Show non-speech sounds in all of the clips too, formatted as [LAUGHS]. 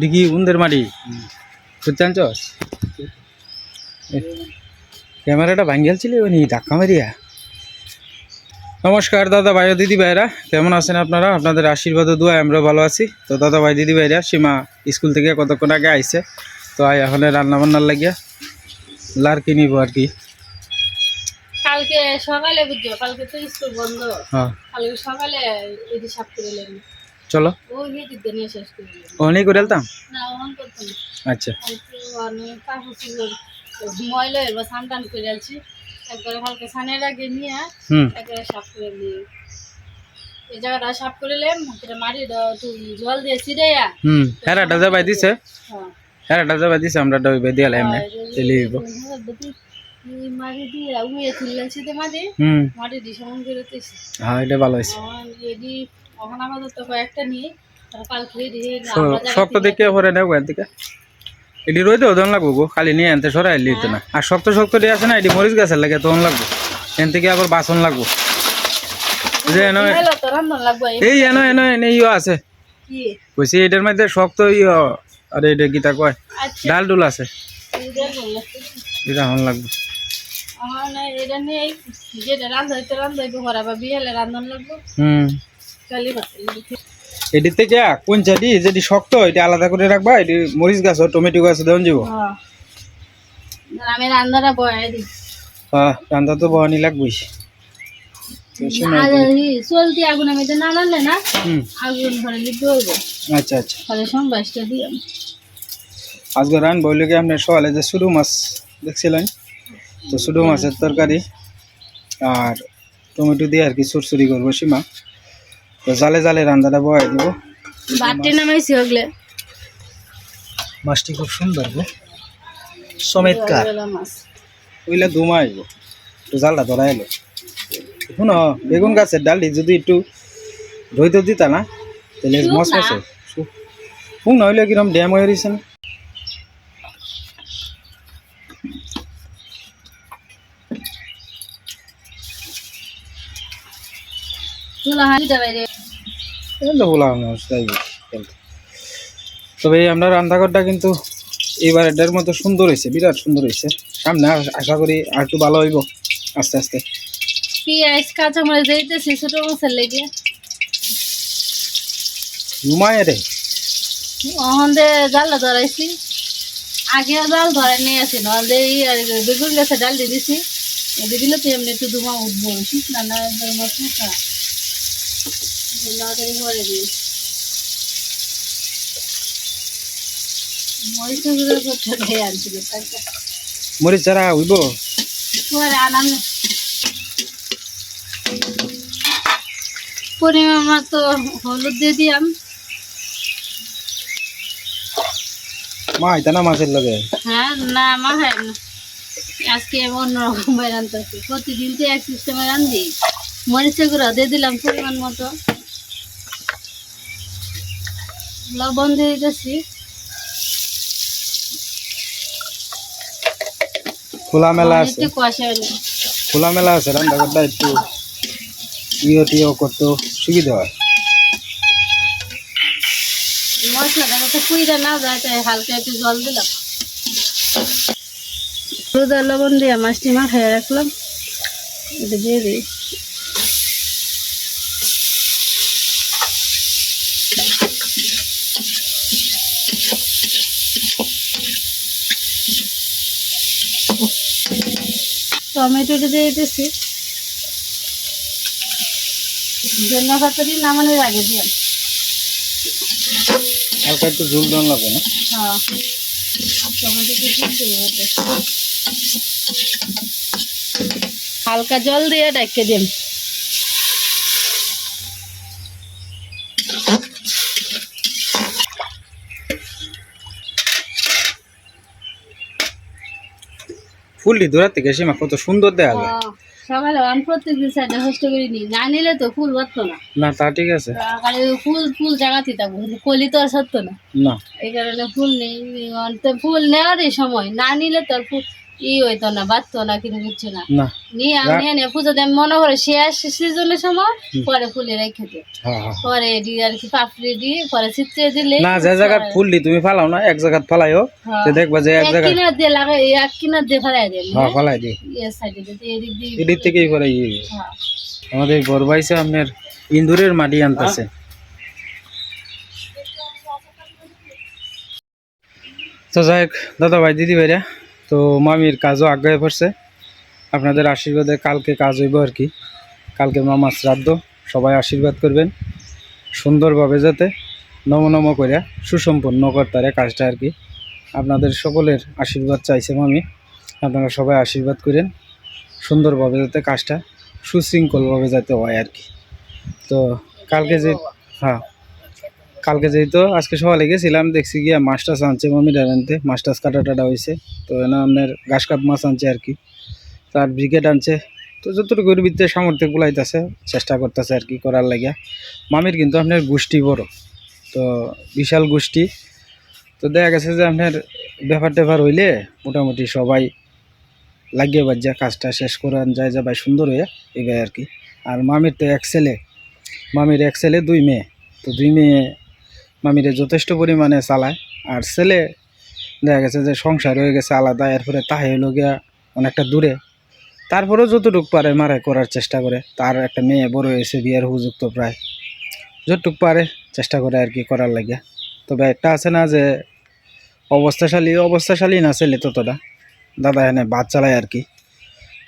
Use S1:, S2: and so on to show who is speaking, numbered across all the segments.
S1: ডিগি উন্দের মারি বুঝতে আনছস ক্যামেরাটা ভাঙ্গেলছিলে উনি ধাক্কা মারিয়া। নমস্কার দাদা ভাই ও দিদি ভাইরা কেমন আছেন আপনারা? আপনাদের আশীর্বাদ ও দোয়া আমরা ভালো আছি। তো দাদা ভাই দিদি ভাইরা সীমা স্কুল থেকে কতক্ষণ আগে আইছে? তো আই এখন রান্না বান্নার লাগিয়া লার কিনিব আর কি।
S2: কালকে সকালে বুঝছ কালকে তো স্কুল বন্ধ।
S1: হ্যাঁ।
S2: কালকে সকালে এটি সাফ করে
S1: চলো। ওখানেই করে এলতাম আচ্ছা।
S2: কালকে অনেক কাপড় চোপড় ময়লা এবার স্নান করে আলছি। একবারে কালকে স্নানের আগে নিয়ে একবারে সাফ করে নিয়ে। এই জায়গাটা সাফ করে এলাম এটা মাটি দাও জল দিয়ে
S1: হুম দিছে।
S2: হ্যাঁ।
S1: দিছে আমরা ডবে দিয়ে এলাম না তেলি হইব
S2: মাটি দিয়ে উয়ে তুললেছি তো মাটি মাটি দিয়ে সমান করে দিয়েছি।
S1: হ্যাঁ এটা ভালো হয়েছে।
S2: এডি এখন আমাদের তো কয়েকটা নিয়ে তারপর কালকে দিয়ে
S1: শক্ত দেখে পরে নেব দিকে এটি রইতে ওজন লাগবো গো। খালি নিয়ে আনতে সরাই লিতে না। আর শক্ত শক্ত দিয়ে আছে না এটি মরিচ গাছের লাগে তখন লাগবো। এন থেকে আবার বাসন লাগবো। যে এনো
S2: এই
S1: এনো এনো এনে ইয়ে আছে। কইছি এটার মধ্যে শক্ত ইয়ে। আরে এটা গীতা কয়?
S2: আচ্ছা।
S1: ডাল ডুল আছে। এটা হন লাগবে।
S2: এখন এটা নিয়ে যেটা রান্ধ হইতে রান্ধ হইবে ঘরে বা বিয়েলে রান্ধন লাগবে।
S1: হুম।
S2: কালি ভাত
S1: এটি থেকে কোন চাটি যেটি শক্ত এটি আলাদা করে রাখবা এটি মরিচ গাছ টমেটো গাছ দেওয়া যাব।
S2: আমি রান্নাটা বয়াই দিই
S1: হ্যাঁ রান্না তো বহানি লাগবেই।
S2: চলতি আগুন আমি তো না না আগুন ঘরে লিখতে
S1: আচ্ছা আচ্ছা।
S2: সম্বাসটা
S1: আজকে রান কি আপনার সকালে যে শুরু মাছ দেখছিলেন? তো মাছের তরকারি আর টমেটো দিয়ে আর কি সুরসুরি করব সীমা? তো জালে জালে রান্নাটা বয়াই দিব।
S2: বাটি নামাইছি ওগুলো।
S1: মাছটি খুব সুন্দর গো।
S2: মাছ।
S1: ওইলে ধুমা আইব একটু জালটা ধরা এলো শুনো বেগুন গাছের ডালটি যদি একটু ধুই তো দিতা না তাহলে
S2: শুক
S1: মশ
S2: না।
S1: মশে শুক নইলে কিরম ড্যাম হয়ে রয়েছে না।
S2: চুলা হাঁড়ি দেবে
S1: বললাম তাই তবে আমরা রান্নাঘরটা কিন্তু এবারের মতো সুন্দর হয়েছে বিরাট সুন্দর হয়েছে। সামনে আশা করি আর একটু ভালো হইব আস্তে আস্তে।
S2: পেঁয়াজ কাঁচামরিচ দিতেছি ছোট মাছের লেগে।
S1: ঘুমায় রে।
S2: অহন দে জালটা ধরাইছি। আগে জাল ধরে নিয়ে আসি নহল বেগুন গাছে ডাল দিয়ে দিছি। দিলে তো এমনি একটু ধুমা উঠবো না? না। দিই আনছিল তাকে
S1: মরিচ ছাড়া হইব।
S2: পরিমাণ মতো হলুদ দিয়ে দিলাম।
S1: মা এটা না মাছের লগে?
S2: হ্যাঁ না আমার হয় না। আজকে অন্যরকম রান্নতেছি প্রতিদিন তো এক সিস্টেমে রান্ধি। মরিচের গুঁড়ো দিয়ে দিলাম পরিমাণ মতো। লবণ দিয়ে দিতেছি।
S1: খোলা মেলা আছে।
S2: একটু কষা হলো
S1: খোলা মেলা আছে রান্নাঘরটা একটু ইয়ে টিও করতে সুবিধা হয়।
S2: মশলাটা যাতে পুইরা না যায় তাই হালকা একটু জল দিলাম। আর লবণ দিয়ে মাছটি মাখায় রাখলাম। এটা দিয়ে দিই। টমেটোটা দিয়ে দিতেছি ধনিয়া পাতাটি নামানোর আগে দিয়ে।
S1: হালকা একটু ঝুল দেওয়া লাগবে না?
S2: হ্যাঁ। টমেটো দিয়ে হালকা জল দিয়ে ডাকে দিন।
S1: ফুলটি দূরের থেকে সীমা কত সুন্দর দেখা যায়।
S2: সকালে আমি প্রত্যেকদিন সাইডে হোস্ট করি নি। না নিলে তো ফুল বাড়তো না।
S1: না তা ঠিক আছে।
S2: খালি ফুল ফুল জায়গাতে থাকব। কলি তো আর সত্য না।
S1: না।
S2: এই কারণে ফুল নেই তো ফুল নেওয়ারই সময়। না নিলে তো আর ফুল ই হইতো না বাঁচতো না কিন্তু বুঝছ না।
S1: না।
S2: নিয়ে আমি নিয়ে পুজো দিয়ে মনে করে শেষ সিজনের সময় পরে ফুলে রেখে দে। পরে এডি আর কি পাপড়ি দিয়ে পরে চিত্রে দিলে।
S1: না যে জায়গায় ফুল দি তুমি ফালাও না এক জায়গায় ফালাইও। তো দেখবা যে এক
S2: এক
S1: জায়গায়
S2: কিনার দিয়ে লাগে এক কিনার দিয়ে ফেলাই দেন
S1: হ্যাঁ ফালাই দি।
S2: সাইডে দিয়ে এদিক দিয়ে
S1: এদিক থেকেই করে আমাদের বরবাইছে আপনার ইন্দুরের মাটি আনতেছে। তো যাই হোক দাদা ভাই দিদি ভাইরা তো মামির কাজও আগ্রহে পড়ছে। আপনাদের আশীর্বাদে কালকে কাজ হইব আর কি। কালকে মামা শ্রাদ্ধ সবাই আশীর্বাদ করবেন। সুন্দরভাবে যাতে নম নম করে সুসম্পন্ন করতারে কাজটা আর কি। আপনাদের সকলের আশীর্বাদ চাইছে মামি। আপনারা সবাই আশীর্বাদ করেন। সুন্দরভাবে যাতে কাজটা সুশৃঙ্খলভাবে যাতে হয় আর কি। তো কালকে যে হ্যাঁ। কালকে যেহেতু আজকে সকালে গেছিলাম, দেখছি গিয়া মাছ টাছ আনছে মমি আনতে। মাছ টাছ কাটা টাটা হয়েছে তো এনে আপনার ঘাস কাপ মাছ আনছে আর কি। তার ব্রিগেড আনছে। তো যতটুকু ভিতরে সামর্থ্য গুলাইতেছে চেষ্টা করতেছে আর কি করার লাগিয়া। মামির কিন্তু আপনার গোষ্ঠী বড়। তো বিশাল গোষ্ঠী। তো দেখা গেছে যে আপনার ব্যাপার ট্যাপার হইলে মোটামুটি সবাই লাগিয়ে বাজ্যা কাজটা শেষ করান যায় যা ভাই সুন্দর হয়ে এবার আর কি। আর মামির তো এক ছেলে। মামির এক ছেলে, দুই মেয়ে। তো দুই মেয়ে মামিরে যথেষ্ট পরিমাণে চালায়। আর ছেলে, দেখা গেছে যে সংসার হয়ে গেছে আলাদা, এরপরে তাহে হলো গিয়া অনেকটা দূরে। তারপরেও যতটুক পারে মারে করার চেষ্টা করে। তার একটা মেয়ে বড় হয়েছে, বিয়ের উপযুক্ত প্রায়। যতটুক পারে চেষ্টা করে আর কি করার লাগিয়া তবে একটা আছে না যে, অবস্থাশালী অবস্থাশালী না ছেলে ততটা। দাদা এনে বাস চালায় আর কি।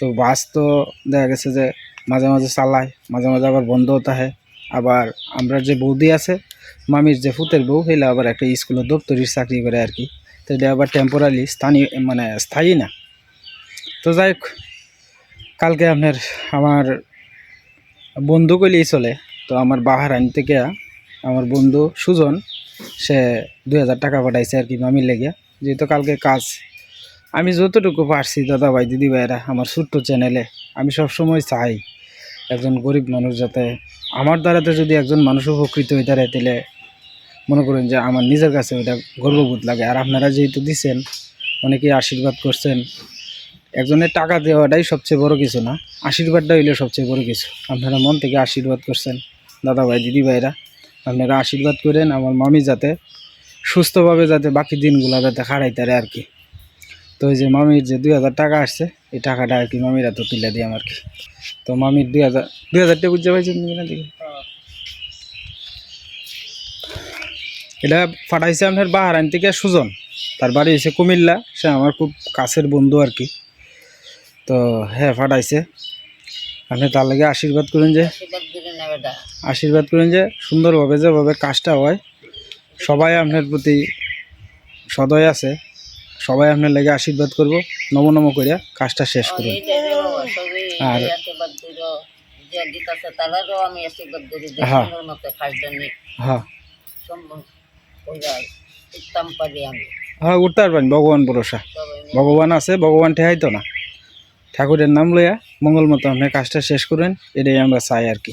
S1: তো বাস তো দেখা গেছে যে মাঝে মাঝে চালায়, মাঝে মাঝে আবার বন্ধও থাকে আবার আমরা যে বৌদি আছে মামির যে ফুতের বউ হইলে আবার একটা স্কুলের দপ্তরির চাকরি করে আর কি। তো আবার টেম্পোরারি স্থানীয় মানে স্থায়ী না। তো যাই কালকে আপনার আমার বন্ধু কইলেই চলে। তো আমার বাহার বাহারান থেকে আমার বন্ধু সুজন, সে দুই হাজার টাকা পাঠাইছে আর কি মামির লেগে। যেহেতু কালকে কাজ, আমি যতটুকু পারছি দাদা ভাই দিদি ভাইরা আমার ছোট্ট চ্যানেলে আমি সব সময় চাই একজন গরিব মানুষ যাতে আমার দ্বারাতে যদি একজন মানুষ উপকৃত হয়ে দাঁড়ায়, তাহলে মনে করেন যে আমার নিজের কাছে ওইটা গর্ববোধ লাগে। আর আপনারা যেহেতু দিচ্ছেন অনেকেই আশীর্বাদ করছেন। একজনের টাকা দেওয়াটাই সবচেয়ে বড় কিছু না, আশীর্বাদটা হইলে সবচেয়ে বড় কিছু। আপনারা মন থেকে আশীর্বাদ করছেন দাদা ভাই দিদি ভাইরা আপনারা আশীর্বাদ করেন, আমার মামি যাতে সুস্থভাবে যাতে বাকি দিনগুলো যাতে খাড়াইতে পারে আর কি। তো ওই যে মামির যে দুই হাজার টাকা আসছে এই টাকাটা আর কি মামিরা তো তুলে দিই আমার কি তো মামির দুই হাজার দুই হাজার টাকা বুঝতে পারছেন না দিকে এটা পাঠাইছে আপনার বাহারান থেকে সুজন। তার বাড়ি হয়েছে কুমিল্লা। সে আমার খুব কাছের বন্ধু আর কি। তো হ্যাঁ পাঠাইছে। আপনি তার লাগে আশীর্বাদ করুন যে আশীর্বাদ করুন যে সুন্দরভাবে যেভাবে কাজটা হয় সবাই আপনার প্রতি সদয় আছে। সবাই আপনার লাগে আশীর্বাদ করব। নম নম করে কাজটা শেষ করুন। আর- হ্যাঁ। হ্যাঁ। হ্যাঁ উঠতে পারবেন ভগবান ভরসা। ভগবান আছে ভগবান ঠেহাইতো না। ঠাকুরের নাম লইয়া মঙ্গল মতো আপনি কাজটা শেষ করেন এটাই আমরা চাই আর কি।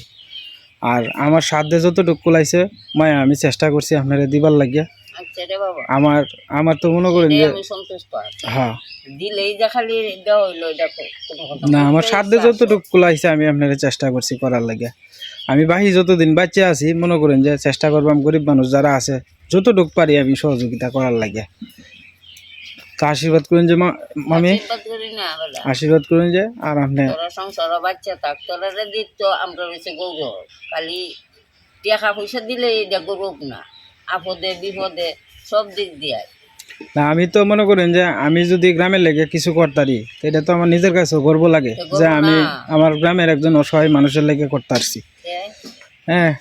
S1: আর আমার সাধ্যে যতটুকু কুলাইছে মায়া আমি চেষ্টা করছি আপনারা দিবার লাগিয়া।
S2: আচ্ছা রে বাবা।
S1: আমার আমার তো মনে করেন যে
S2: আমি সন্তুষ্ট
S1: হ্যাঁ।
S2: দিলেই যা খালি দেওয়া হইল দেখো
S1: না। আমার সাধ্যে যতটুকু আমি আপনারা চেষ্টা করছি করার লাগিয়া আমি বাহি যতদিন বাচ্চা আছি মনে করেন যে চেষ্টা করবাম গরিব মানুষ যারা আছে যতটুকু পারি আমি সহযোগিতা করার লাগে। তো আশীর্বাদ করেন যে মামি
S2: আশীর্বাদ
S1: করেন যে আর আপনি
S2: তোরা সংসার বাচ্চা থাক তোরা দিত আমরা রয়েছে গৌরব খালি টাকা পয়সা দিলে এটা গৌরব না। আপদে বিপদে সব দিক দিয়ে।
S1: না আমি তো মনে করেন যে আমি যদি গ্রামের লেগে কিছু করতারি এটা তো আমার নিজের কাছে গর্ব লাগে যে আমি আমার গ্রামের একজন অসহায় মানুষের লেগে করতে পারছি হ্যাঁ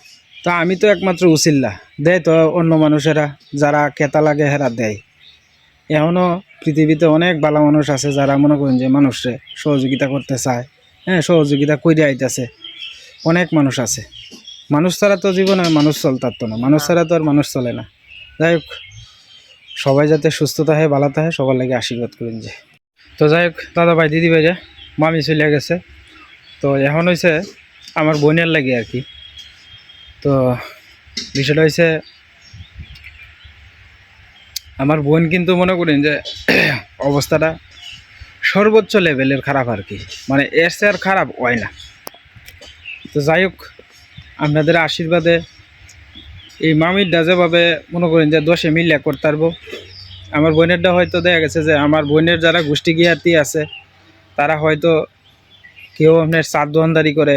S1: তা আমি তো একমাত্র উচিল্লা দেয় তো অন্য মানুষেরা যারা কেতা লাগে হেরা দেয়। এখনও পৃথিবীতে অনেক ভালো মানুষ আছে যারা মনে করেন যে মানুষে সহযোগিতা করতে চায়। হ্যাঁ সহযোগিতা করে আইতেছে। অনেক মানুষ আছে। মানুষ ছাড়া তো জীবনে মানুষ চলতার তো না। মানুষ ছাড়া তো আর মানুষ চলে না। যাই হোক, সবাই যাতে সুস্থ থাকে ভালো থাকে, সবার লাগে আশীর্বাদ করেন যে। তো যাই হোক, দাদা ভাই, দিদি ভাই যে মামি চলে গেছে। তো এখন হয়েছে আমার বোনের লাগে আর কি। তো বিষয়টা হয়েছে আমার বোন কিন্তু মনে করেন যে [CLEARS THROAT] অবস্থাটা সর্বোচ্চ লেভেলের খারাপ আর কি। মানে এর খারাপ হয় না। তো যাই হোক আপনাদের আশীর্বাদে এই মামিরটা যেভাবে মনে করেন যে দশে মিলিয়া করতে পারব। আমার বোনেরটা হয়তো দেখা গেছে যে আমার বোনের যারা গোষ্ঠী গিয়াতি আছে, তারা হয়তো কেউ আপনার চার দোকানদারি করে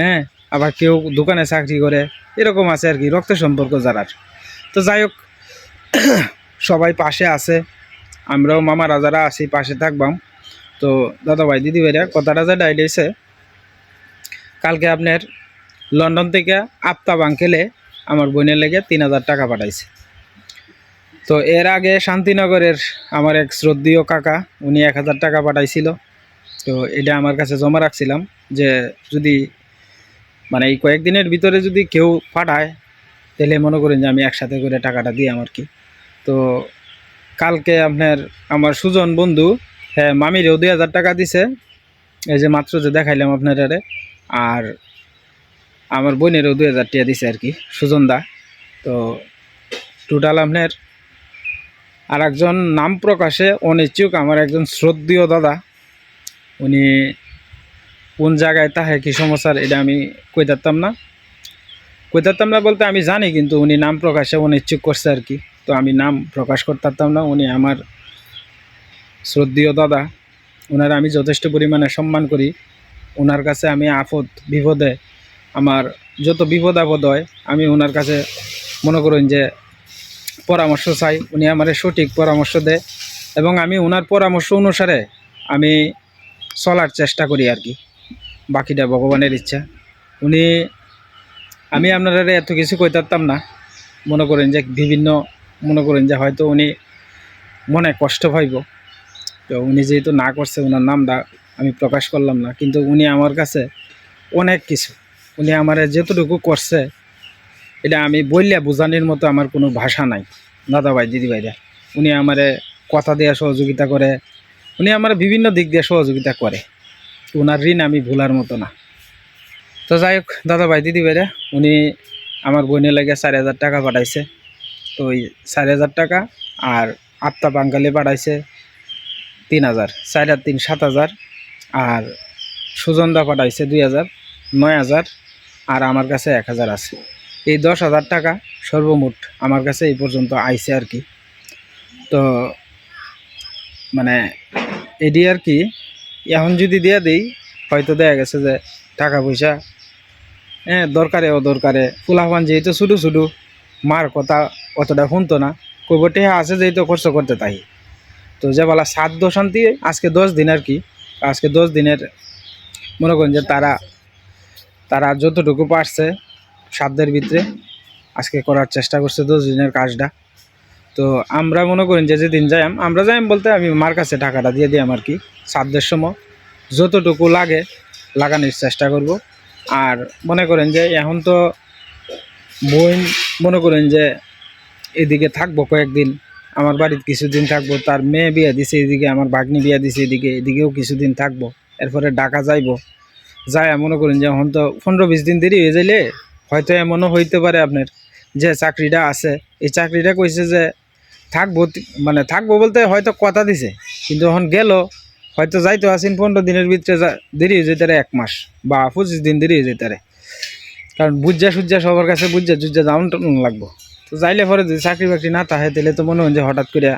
S1: হ্যাঁ? আবার কেউ দোকানে চাকরি করে, এরকম আছে আর কি, রক্ত সম্পর্ক যারার। তো যাই হোক, সবাই পাশে আছে, আমরাও মামারা যারা আছি, পাশে থাকবাম। তো দাদা ভাই দিদি ভাইরা কথাটা যে ডাইলেছে কালকে আপনার লন্ডন থেকে আফতাব আঙ্কেলে আমার বোনের লেগে তিন হাজার টাকা পাঠাইছে। তো এর আগে শান্তিনগরের আমার এক শ্রদ্ধীয় কাকা, উনি এক হাজার টাকা পাঠাইছিল। তো এটা আমার কাছে জমা রাখছিলাম যে যদি মানে এই কয়েকদিনের ভিতরে যদি কেউ পাঠায়, তাহলে মনে করেন যে আমি একসাথে করে টাকাটা দিই আমার কি। তো কালকে আপনার, আমার সুজন বন্ধু হ্যাঁ মামিরেও দুই হাজার টাকা দিছে। এই যে মাত্র যে দেখাইলাম আপনার আরে। আর আমার বোনেরও দুই হাজার টাকা দিছে আর কি সুজন দা তো টোটাল আপনার আর একজন নাম প্রকাশে অনিচ্ছুক, আমার একজন শ্রদ্ধীয় দাদা। উনি কোন জায়গায়, তাহে কি সমস্যার, এটা আমি কই পারতাম না। কই পারতাম না বলতে আমি জানি, কিন্তু উনি নাম প্রকাশে অনিচ্ছুক করছে আর কি। তো আমি নাম প্রকাশ করতে পারতাম না, উনি আমার শ্রদ্ধীয় দাদা। ওনার আমি যথেষ্ট পরিমাণে সম্মান করি। ওনার কাছে আমি আফদ বিপদে আমার যত বিপদ আপদ হয়, আমি ওনার কাছে মনে করেন যে পরামর্শ চাই। উনি আমার সঠিক পরামর্শ দেয় এবং আমি ওনার পরামর্শ অনুসারে আমি চলার চেষ্টা করি আর কি। বাকিটা ভগবানের ইচ্ছা। উনি, আমি আপনারা এত কিছু কইতে পারতাম না। মনে করেন যে বিভিন্ন, মনে করেন যে হয়তো উনি মনে কষ্ট পাইব। তো উনি যেহেতু না করছে ওনার নামটা আমি প্রকাশ করলাম না। কিন্তু উনি আমার কাছে অনেক কিছু। উনি আমার যেতটুকু করছে, এটা আমি বললে বোঝানোর মতো আমার কোনো ভাষা নাই। দাদা ভাই, দিদি ভাইরা, উনি আমারে কথা দেওয়া সহযোগিতা করে, উনি আমার বিভিন্ন দিক দিয়ে সহযোগিতা করে। ওনার ঋণ আমি ভোলার মতো না। তো যাই হোক, দাদা ভাই, দিদি ভাইরা, উনি আমার বোনের লাগে চারি হাজার টাকা পাঠাইছে। তো ওই চারি হাজার টাকা আর আত্মা বাঙ্গালি পাঠাইছে তিন হাজার, চার আর তিন, সাত হাজার। আর সুজনদা পাঠাইছে দুই হাজার, নয় হাজার। আর আমার কাছে এক হাজার আছে। এই দশ হাজার টাকা সর্বমোট আমার কাছে এই পর্যন্ত আইসে আর কি। তো মানে এডি আর কি, এখন যদি দিয়ে দিই, হয়তো দেখা গেছে যে টাকা পয়সা হ্যাঁ দরকারে ও দরকারে ফুলাফান যেহেতু শুধু শুধু, মার কথা অতটা শুনতো না। কইবটে আছে যেহেতু খরচ করতে তাই। তো যে বলা সাত দশান্তি আজকে দশ দিন আর কি, আজকে দশ দিনের, মনে করেন যে তারা তারা যতটুকু পারছে সাধ্যের ভিতরে আজকে করার চেষ্টা করছে দশ দিনের কাজটা। তো আমরা মনে করেন যে যেদিন যাইম, আমরা যাইম বলতে আমি মার কাছে টাকাটা দিয়ে দিই আমার কি, সাধ্যের সময়। যতটুকু লাগে, লাগানোর চেষ্টা করব। আর মনে করেন যে এখন তো বোন, মনে করেন যে এদিকে থাকব কয়েকদিন, আমার বাড়িতে কিছুদিন থাকব, তার মেয়ে বিয়ে দিছে এদিকে, আমার ভাগ্নি বিয়ে দিছে এদিকে, এদিকেও কিছুদিন থাকব, এরপরে ঢাকা যাইবো। যায়, মনে করেন যে এখন তো পনেরো বিশ দিন দেরি হয়ে যাইলে হয়তো এমনও হইতে পারে আপনার যে চাকরিটা আছে। এই চাকরিটা কইছে যে থাকব মানে থাকব বলতে হয়তো কথা দিছে, কিন্তু এখন গেল, হয়তো যাইতো আসেন পনেরো দিনের ভিতরে দেরি হয়ে যেতে এক মাস বা পঁচিশ দিন দেরি হয়ে যেতে কারণ বুঝা সুজ্জা সবার কাছে বুঝা জুজ্জা দাম লাগবো। তো যাইলে পরে যদি চাকরি বাকরি না থাকে, তাহলে তো মনে হয় যে হঠাৎ করে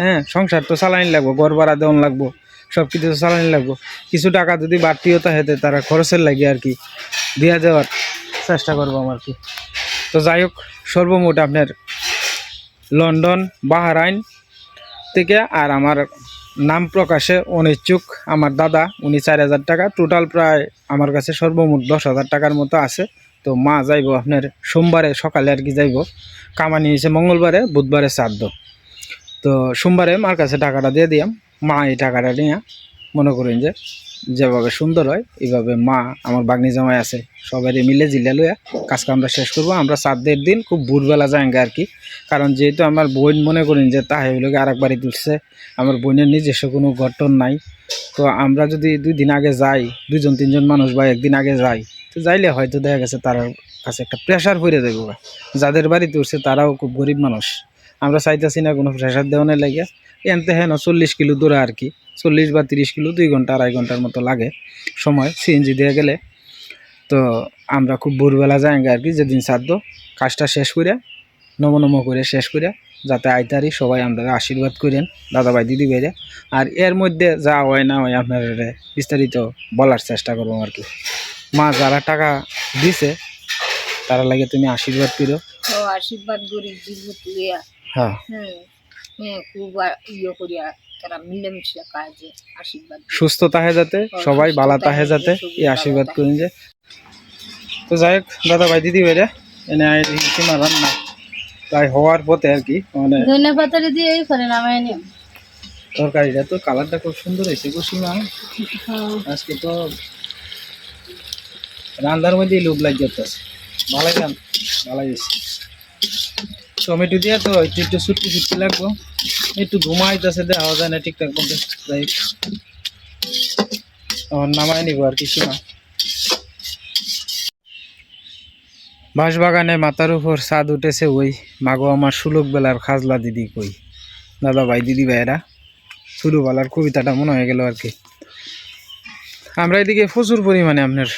S1: হ্যাঁ সংসার তো চালানি লাগবো, ঘর ভাড়া দেওয়ান লাগবো। সব কিছু চালানি লাগবো। কিছু টাকা যদি বাড়তিও হেতে তারা খরচের লাগে আর কি। দিয়া যাওয়ার চেষ্টা করব আমার কি। তো যাই হোক, সর্বমোট আপনার লন্ডন, বাহারাইন থেকে আর আমার নাম প্রকাশে অনিচ্ছুক আমার দাদা, উনি চার হাজার টাকা। টোটাল প্রায় আমার কাছে সর্বমোট দশ হাজার টাকার মতো আছে। তো মা যাইব আপনার সোমবারে সকালে আর কি যাইব। কামানি হয়েছে মঙ্গলবারে, বুধবারে শ্রাদ্ধ। তো সোমবারে মার কাছে টাকাটা দিয়ে দিয়াম। মা এই টাকাটা নিয়ে মনে করেন যে যেভাবে সুন্দর হয়, এইভাবে মা আমার বাগনি জামাই আছে সবাই মিলে জিল্লা লইয়া কামটা শেষ করব। আমরা চাঁদের দিন খুব ভোরবেলা যাইঙ্গে আর কি। কারণ যেহেতু আমার বোন মনে করেন যে তাহে হইলকে আর একবারই তুলছে, আমার বোনের নিজস্ব কোনো ঘটন নাই। তো আমরা যদি দুই দিন আগে যাই, দুইজন তিনজন মানুষ বা একদিন আগে যাই, তো যাইলে হয়তো দেখা গেছে তার কাছে একটা প্রেশার পড়ে গা। যাদের বাড়িতে উঠছে তারাও খুব গরিব মানুষ। আমরা চাইতেছি না কোনো প্রেশার দেওয়ানোর লাগে। এনতে হেন চল্লিশ কিলো দূরে আর কি, চল্লিশ বা তিরিশ কিলো, দুই ঘণ্টা, আড়াই ঘণ্টার মতো লাগে সময় সিএনজি দিয়ে গেলে। তো আমরা খুব ভোরবেলা যাই আর কি, যেদিন সাধ্য কাজটা শেষ করে নম নম করে শেষ করে যাতে আইতারি সবাই আমরা আশীর্বাদ করেন দাদা ভাই দিদি ভাইরা আর এর মধ্যে যা হয় না হয় আপনার বিস্তারিত বলার চেষ্টা করব আর কি। মা যারা টাকা দিছে, তারা লাগে তুমি আশীর্বাদ করো
S2: আশীর্বাদ করি
S1: হ্যাঁ।
S2: হ্যাঁ হ্যাঁ খুব ইয়ে করিয়া তারা মিলেমিশে কাজে আশীর্বাদ
S1: সুস্থ তাহে যাতে সবাই বালা
S2: তাহে,
S1: যাতে এই আশীর্বাদ। করেন যে। তো যাই হোক দাদা ভাই দিদি ভাইরা এনে সীমা রান্না। প্রায় হওয়ার পথে আর কি মানে
S2: ধনে পাতারে দিয়ে এই করে নামায় নিও
S1: তরকারিটা তো কালারটা খুব সুন্দর হয়েছে গো সীমা। আজকে তো রান্নার মধ্যে লোভ লাগিয়ে ভালোই রান ভালোই হয়েছে টমেটো দিয়ে তো একটু ছুটকি ছুটকি লাগবো। একটু ঘুমাইতেছে দেওয়া যায় না ঠিকঠাক মতো যাই নামাই নিব আর কিছু না বাঁশবাগানে মাথার উপর ছাদ উঠেছে ওই। মাগো আমার সুলক বেলার খাজলা দিদি কই? দাদা ভাই, দিদি ভাইয়েরা। ছোটোবেলার কবিতাটা মনে হয়ে গেল আর কি। আমরা এদিকে প্রচুর পরিমাণে আপনার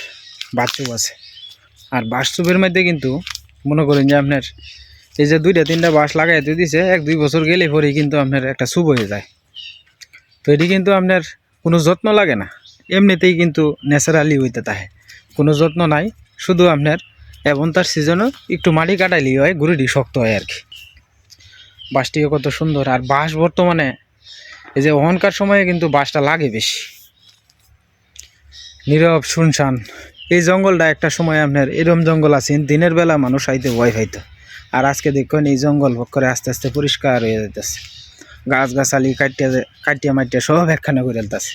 S1: বাথরুম আছে। আর বাথরুমের মধ্যে কিন্তু মনে করেন যে আপনার এই যে দুইটা, তিনটা বাঁশ লাগাইতে দিছে, এক, দুই বছর গেলে পরেই কিন্তু আপনার একটা শুভ হয়ে যায়। তো এটি কিন্তু আপনার কোনো যত্ন লাগে না। এমনিতেই কিন্তু ন্যাচারালি হইতে থাকে। কোনো যত্ন নাই, শুধু আপনার এবং তার সিজনও একটু মাটি কাটাইলেই হয়, গুড়িটি শক্ত হয় আর কি। বাঁশটিও কত সুন্দর। আর বাঁশ বর্তমানে এই যে অহংকার সময়ে কিন্তু বাঁশটা লাগে বেশি। নীরব, শুনশান, এই জঙ্গলটা একটা সময় আপনার এরম জঙ্গল আছে, দিনের বেলা মানুষ আইতে ভয় পাইতো। আর আজকে দেখুন এই জঙ্গল ভোগ করে আস্তে আস্তে পরিষ্কার হয়ে যেতেছে গাছ গাছালি কাটিয়া কাটিয়া মাটিয়া সব একখানে করে ফেলতেছে।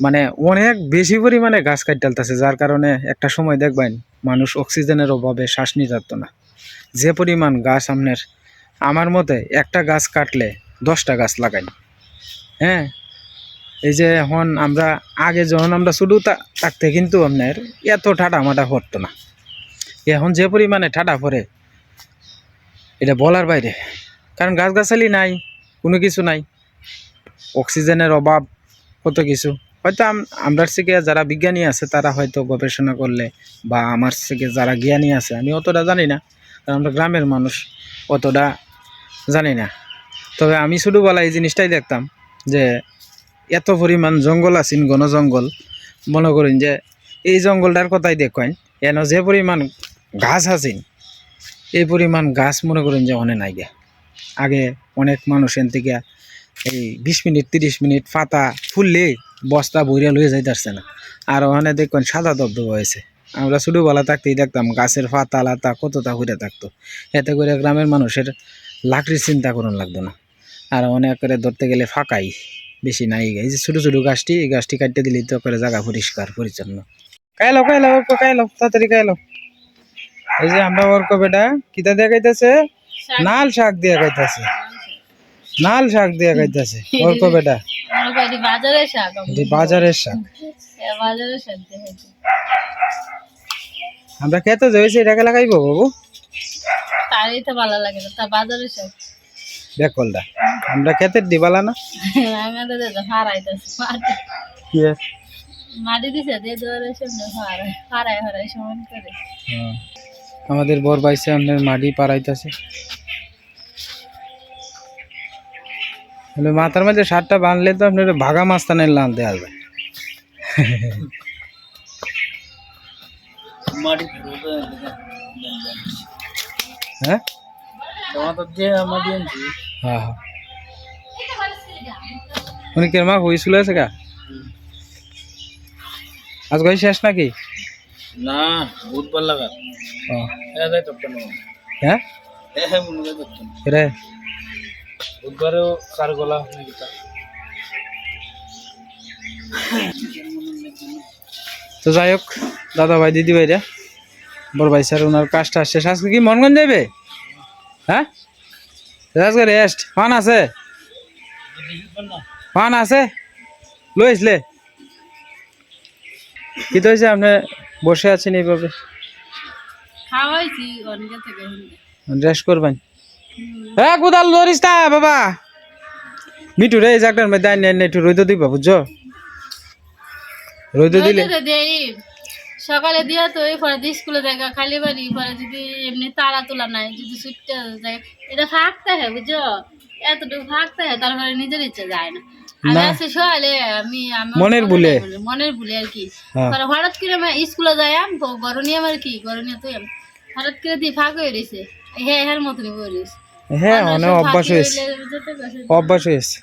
S1: মানে অনেক বেশি পরিমাণে গাছ কাটতে ফেলতেছে, যার কারণে একটা সময় দেখবেন মানুষ অক্সিজেনের অভাবে শ্বাস নিতে না। যে পরিমাণ গাছ আপনার, আমার মতে একটা গাছ কাটলে দশটা গাছ লাগাই। হ্যাঁ? এই যে এখন আমরা, আগে যখন আমরা শুধু থাকতে কিন্তু আপনার এত ঠাটা মাটা পড়তো না। এখন যে পরিমাণে ঠাটা পড়ে এটা বলার বাইরে। কারণ গাছগাছালি নাই, কোনো কিছু নাই। অক্সিজেনের অভাব, কত কিছু। হয়তো আম- আমরার থেকে যারা বিজ্ঞানী আছে, তারা হয়তো গবেষণা করলে বা আমার থেকে যারা জ্ঞানী আছে, আমি অতটা জানি না। কারণ আমরা গ্রামের মানুষ, অতটা জানি না। তবে আমি ছোটোবেলায় এই জিনিসটাই দেখতাম যে, এত পরিমাণ জঙ্গল আছেন, ঘন জঙ্গল। মনে করেন যে, এই জঙ্গলটার কথাই দেখেন, এন যে পরিমাণ গাছ আছেন এই পরিমাণ গাছ মনে করেন যে অনেক নাই আগে অনেক মানুষ এন থেকে এই বিশ মিনিট, তিরিশ মিনিট পাতা ফুললে বস্তা বইরা লয়ে যাইতেছে না। আর ওখানে দেখবেন সাদা দবদব হয়েছে। আমরা ছোটোবেলা থাকতেই দেখতাম গাছের পাতা, লাতা কতটা ঘুরে থাকতো। এতে করে গ্রামের মানুষের লাকড়ির চিন্তা করুন লাগতো না। আর অনেক করে ধরতে গেলে ফাঁকাই, বেশি নাই এই যে ছোটো ছোটো গাছটি, এই গাছটি কাটতে দিলেই তো করে জায়গা পরিষ্কার, পরিচ্ছন্ন। কাইলো কাইলো কাইলো, তাড়াতাড়ি কাইলো। এই যে আমরা অর্ক বেটা কিতা দিয়ে খাইতেছে? নাল শাক দিয়ে খাইতেছে। নাল শাক দিয়ে খাইতেছে অর্ক বেটা
S2: আমার শাক।
S1: বাজারের শাক।
S2: শাক
S1: আমরা খেতে যাইছি এটাকে লাগাইবো বাবু?
S2: তারই তো ভালো লাগে তা বাজারে শাক।
S1: দেখ আমরা খেতে দিবালা না?
S2: আমাদের তো হারাইতেছে মাটি।
S1: কি
S2: মাটি দিছে সামনে সমান করে।
S1: হ্যাঁ। আমাদের বর বাইসে আপনার মাটি পাড়াইতেছে। মাথার মধ্যে সারটা বাঁধলে তো আপনার ভাগা মাস্তানের লাল দেওয়া যাবে। হ্যাঁ? হ্যাঁ উনি কেরমা হয়েছিল আছে কা আজ শেষ নাকি?
S3: না বুধবার লাগা। হ্যাঁ যাই তত্ত্ব
S1: হ্যাঁ।
S3: হ্যাঁ? হ্যাঁ মনে যায় তত্ত্ব
S1: রে
S3: বুধবারেও কার গলা নাকি তা?
S1: তো যাই হোক দাদা ভাই দিদি ভাইরা বড় ভাই স্যার ওনার কাজটা শেষ। আজকে কি মনগঞ্জ যাবে হ্যাঁ? আজকে রেস্ট ফান আছে? ফান আছে? লই আসলে কি তো হয়েছে আপনি বসে আছেন এইভাবে?
S2: খাওয়াইছি অনেকে থেকে
S1: রেস্ট করবেন? হ্যাঁ কোদাল ধরিস না বাবা। মিঠু রে এই জায়গাটার মধ্যে আইন আইন একটু রইতে দিবা বুঝছ? দিলে
S2: সকালে দিয়া তো এই পরে স্কুলে খালি বাড়ি পরে যদি এমনি তোলা নাই যদি যায় এটা ফাঁকতে হয় বুঝছ? এতটুকু ফাঁকতে হয় তারপরে নিজের ইচ্ছে যায় না।
S1: না। মনের
S2: মনে
S1: ভুলে।
S2: মনের ভুলে আর কি।
S1: হ্যাঁ।
S2: হঠাৎ করে আমি স্কুলে যাই আম গরনি আমার কি গরনি আম হঠাৎ করে দিয়ে ফাঁক হয়ে রয়েছে হ্যাঁ হ্যাঁ মতনই বই রয়েছে
S1: হ্যাঁ অনেক অভ্যাস হয়েছে। অভ্যাস হয়েছে।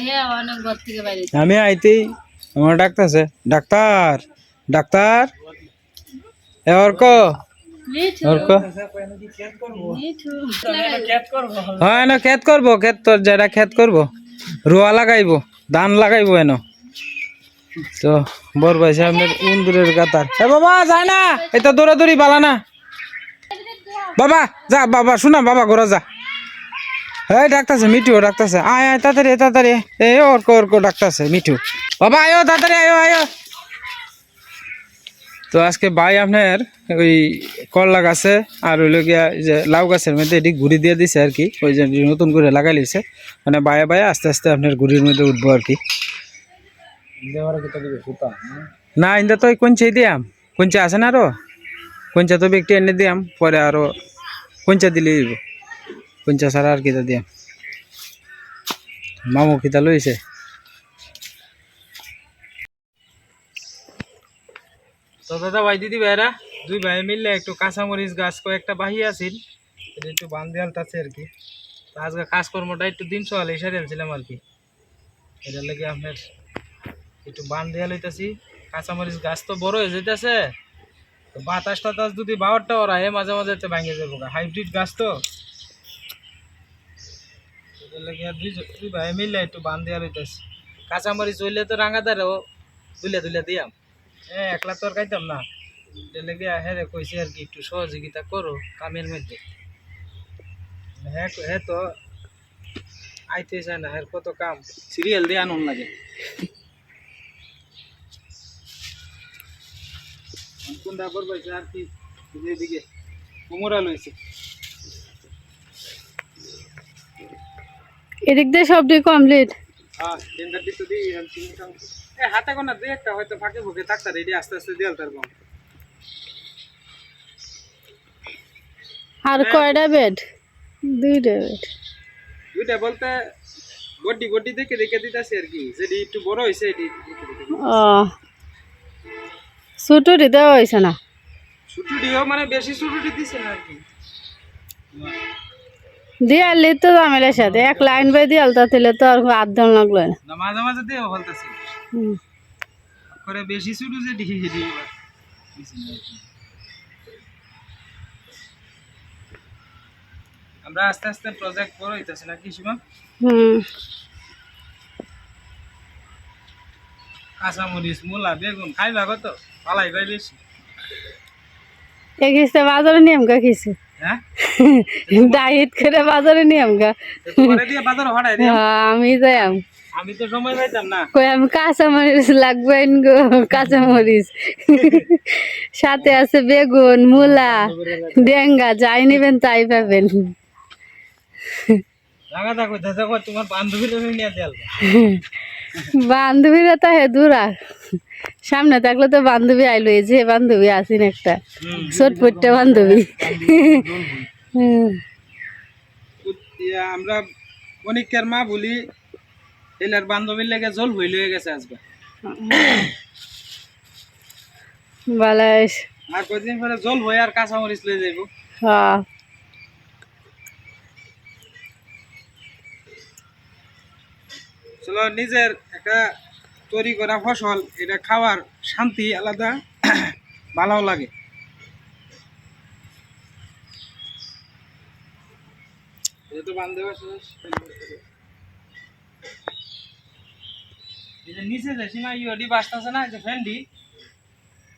S2: হ্যাঁ অনেক ঘর থেকে বাইরে।
S1: আমি আইতেই আমার ডাক্তার আছে। Doctor doctor. এ অর্ক। অর্ক। হ্যাঁ ক্ষেত করব ক্ষেত তোর যেটা ক্ষেত করব। রোয়া লাগাইবো, ধান লাগাইবো এন। তো বর ভাই সামনের উন্দুরের কাতার এ বাবা, যায় না, এটা দৌড়াদৌড়ি বালা না। বাবা, যা, বাবা, শোনা বাবা ঘোরা যা। এই ডাক্তারছে মিঠু ডাক্তারছে আয় আয়, তাড়াতাড়ি তাড়াতাড়ি। এ অর্ক অর্ক ডাক্তারছে মিঠু। বাবা, আয়ো, তাড়াতাড়ি, আয়ো আয়ো। তো আজকে ভাই আপনার ওই করলা গাছে আর ওই গিয়া যে লাউ গাছের মধ্যে এটি ঘুরি দিয়ে দিছে আর কি, ওই যে নতুন করে লাগাই লিছে। মানে বায়ে বায়ে আস্তে আস্তে আপনার ঘুরির মধ্যে উঠবো আর কি। না, ইন্দা তো কোনচে দিয়াম। কোনচে আছে না আরও? কোনচা তো ব্যক্তি এনে দিয়াম, পরে আরও কোনচা দিলে দিব কোনচা ছাড়া আর কিতা দিয়াম। মামু কিতা লইছে? তো দাদা ভাই, দিদি ভাইরা দুই ভাই মিললে একটু কাঁচামরিচ গাছ কয়েকটা বাহি আছিল এটা একটু বান্ধে আলতাছে আর কি। আজকে কাজকর্মটা একটু দিন সকালে সেরে আনছিলাম আর কি। এটা লেগে আপনার একটু বান দেওয়া লইতাছি কাঁচামরিচ গাছ তো বড় হয়ে যেতেছে তো বাতাস টাতাস যদি বাওয়ারটা ওরা হে মাঝে মাঝে তো ভাঙে যাব হাইব্রিড গাছ তো। দুই ভাই মিললে একটু বান দেওয়া লইতাছি কাঁচামরিচ হইলে তো রাঙাদারেও দুলে দুলে দিয়াম। হ্যাঁ একলা তো আর খাইতাম না। এটা লেগে হ্যাঁ রে কইছি আর কি একটু সহযোগিতা করো কামের মধ্যে। হ্যাঁ হ্যাঁ তো আইতে চায় না এর কত কাম। সিরিয়াল দিয়ে আনন্দ লাগে। কোনটা করব আর কি এদিকে কুমোরা লইছে।
S2: এদিক দিয়ে সবটি কমপ্লিট
S1: হ্যাঁ টেন্ডার দিতে দিই হাতে দুই একটা হয়তো ফাঁকে রেডি আস্তে আস্তে দিয়াল তার
S2: আর কয়টা বেড দুইটা বেড
S1: দুইটা বলতে গড্ডি গড্ডি দেখে দিতেছে আর কি যেটি একটু বড় হয়েছে এটি
S2: ও। ছুটুটি দেওয়া হয়েছে না?
S1: ছুটুটিও মানে বেশি ছুটুটি দিছে না আর কি।
S2: দিয়ালি তো জামেলার সাথে এক লাইন বাই দিয়াল তা তো আর আধ লাগল না।
S1: মাঝে মাঝে দিয়ে বলতেছে। করে বেশি ছুটু যে আর কি। আমরা আস্তে আস্তে প্রজেক্ট বড় হইতেছে না কি সীমা
S2: হুম।
S1: কাঁচামরিচ মূলা বেগুন খাইবা কত? পালাই খাই বেশি?
S2: এ বাজারে নিয়ম গা কিছু
S1: হ্যাঁ? [LAUGHS]
S2: ডায়েট করে বাজারে নিয়ম গা
S1: তোমারে দিয়ে বাজারে হঠাই দিয়ে
S2: হ্যাঁ, আমি যাইম।
S1: আমি তো সময় পাইতাম না।
S2: কই আমি কাঁচা মরিচ লাগবে গো কাঁচা মরিচ সাথে আছে বেগুন মূলা ডেঙ্গা যাই নিবেন তাই পাবেন।
S1: তোমার বান্ধবীরা নিয়ে দেয়াল
S2: বান্ধবীরা তো হে দূরা। সামনে থাকলে তো বান্ধবী আইলো এই যে বান্ধবী আছেন একটা। ছোটপট্টা বান্ধবী। হুম।
S1: আমরা অনেকের মা বলি এলার বান্ধবীর লেগে জল হইল হয়ে গেছে আজকে।
S2: হয়েছে।
S1: আর কদিন পরে জল হয়ে আর কাঁচামরিচ লয়ে যাইব।
S2: হ্যাঁ
S1: চলো নিজের একটা তৈরি করা ফসল এটা খাওয়ার শান্তি আলাদা ভালো লাগে। যেহেতু বান্ধব নিচে যে সীমা ইউডি বাসতেছে না যে ফ্যান্ডি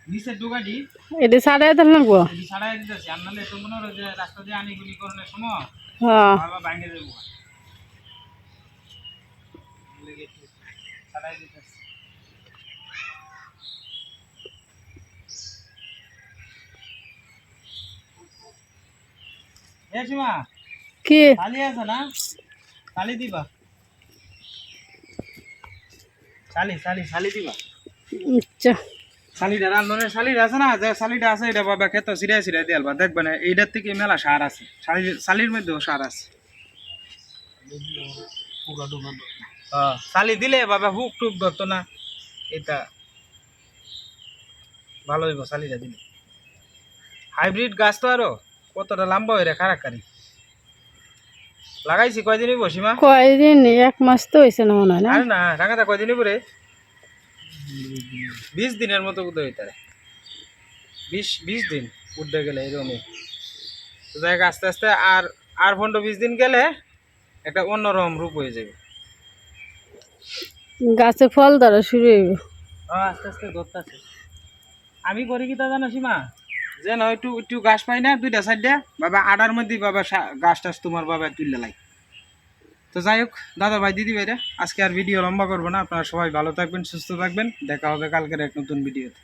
S1: নিচের ডোকাটি
S2: এটা সাড়ে
S1: এটি দিতেছি আর তো মনে যে রাস্তা দিয়ে আনিগুলি করার সময়
S2: হ্যাঁ।
S1: বাবা ভাঙে দেবো। লেগে দিতেছি এ সীমা
S2: কি?
S1: শালি আছে না? শালি দিবা। শালি শালি শালি দিবা।
S2: আচ্ছা।
S1: শালিটা রান্ধনের শালিটা আছে না? যে শালিটা আছে এটা বাবা খেতে সিরাই সিরাই দিয়ে দেখবে না এইটার থেকে মেলা সার আছে। শালির শালির মধ্যেও সার আছে।
S3: পোকা টোকা
S1: হ্যাঁ, শালি দিলে বাবা হুক টুক ধরতো না এটা ভালো হইব শালিটা দিলে। হাইব্রিড গাছ তো আরও কতটা লম্বা হয়ে রে খারাকারি লাগাইছি কয়দিন হইব সীমা?
S2: কয়দিন? এক মাস তো হয়েছে না মনে হয় না?
S1: আরে না টাকাটা কয়দিন হইব রে? বিশ দিনের মতো উঠে হইতে রে বিশ বিশ দিন উঠতে গেলে এরকমই তো যাই আস্তে আস্তে আর আর পনেরো বিশ দিন গেলে একটা অন্যরকম রূপ হয়ে যাবে।
S2: গাছে ফল ধরা শুরু হইব।
S1: আস্তে আস্তে ধরতে আমি করি কি তা জানো সীমা? যে না একটু একটু গাছ পাই না, দুইটা সাইড বাবা আডার মধ্যে বাবা গাছ টাছ তোমার বাবা তুললে লাই। তো যাই হোক, দাদা ভাই, দিদি ভাইরা, আজকে আর ভিডিও লম্বা করব না। আপনারা সবাই ভালো থাকবেন, সুস্থ থাকবেন। দেখা হবে কালকের এক নতুন ভিডিওতে